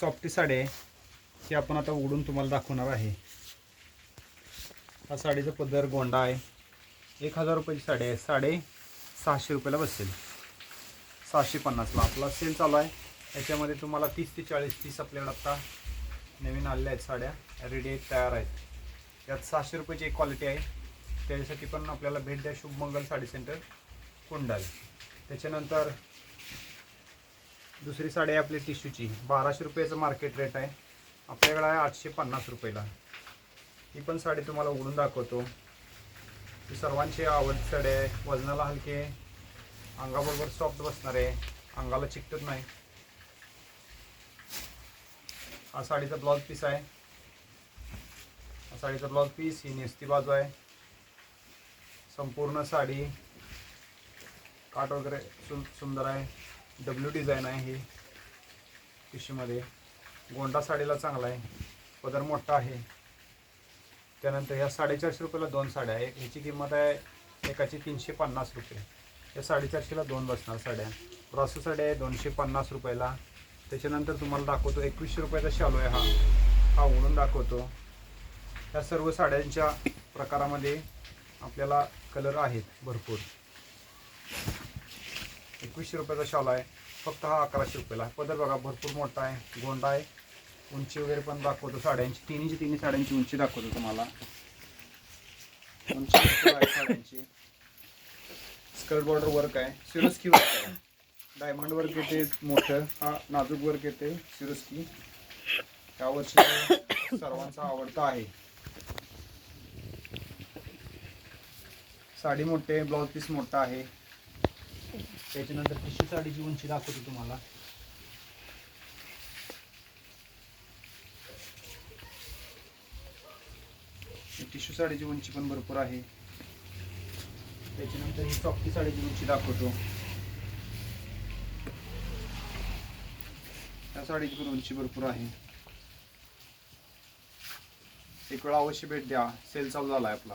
Softy sari आहे ती आपण आता उघडून तुम्हाला दाखवणार आहे. हा साडीचा पदर गोंडा आहे. एक हजार रुपयाची साडी आहे. साडे सहाशे रुपयाला बसेल. सहाशे पन्नासला आपला सेल चालू आहे. याच्यामध्ये तुम्हाला तीस ते चाळीस तीस आपल्याकडे आत्ता नवीन आलेल्या आहेत साड्या. रेडी आहेत तयार आहेत. यात सहाशे रुपयाची एक क्वालिटी आहे. त्याच्यासाठी पण आपल्याला भेट द्या. शुभमंगल साडी सेंटर कुंडाल. त्याच्यानंतर दुसरी साडी आहे आपली टिश्यूची. बाराशे रुपयाचं मार्केट रेट आहे. आपल्याकडे आहे आठशे पन्नास रुपयाला. ही पण साडी तुम्हाला उघडून दाखवतो. ही सर्वांची आवडती साडी आहे. वजनाला हलके अंगाबरोबर सॉफ्ट बसणार आहे. अंगाला चिकटत नाही. हा साडीचा ब्लाउज पीस आहे. हा साडीचा ब्लाउज पीस ही नेस्ती बाजू आहे. संपूर्ण साडी काट वगैरे सु सुंदर आहे. डब्ल्यू डिझाईन आहे ही. पिशीमध्ये गोंडा साडीला चांगला आहे. पदर मोठा आहे. त्यानंतर ह्या साडेचारशे रुपयाला दोन साड्या आहे ह्याची किंमत आहे एकाची तीनशे पन्नास रुपये. या साडेचारशेला दोन बसणार साड्या. ब्रासो साड्या आहे दोनशे पन्नास रुपयाला. त्याच्यानंतर तुम्हाला दाखवतो एकवीसशे रुपयाचा शालो आहे हा. हा उघडून दाखवतो. ह्या सर्व साड्यांच्या प्रकारामध्ये आपल्याला कलर आहेत भरपूर. एकवीसशे रुपयाचा शॉल आहे. फक्त हा अकराशे रुपयाला आहे. पदर बघा भरपूर मोठा आहे. गोंडा आहे. उंची वगैरे पण दाखवतो. साड्यांची तिन्हीची तिन्ही साड्यांची उंची दाखवतो तुम्हाला. उंची साड्यांची. स्कर्ट बॉर्डर वर्क आहे. सिरोस्की वर्क आहे. डायमंड वर्क येते मोठं. हा नाजूक वर्क येते सिरोस्की त्यावरची सर्वांचा आवडता आहे. साडी मोठे ब्लाउज ब्लाऊज पीस मोठा आहे. त्याच्यानंतर टिश्यू साडीची उंची दाखवतो तुम्हाला. टिश्यू साडीची उंची पण भरपूर आहे. त्याच्यानंतर ही सॉफ्टी साडीची उंची दाखवतो. त्या साडीची पण उंची भरपूर आहे. एक वेळा अवश्य भेट द्या. सेल चालू झाला आहे आपला.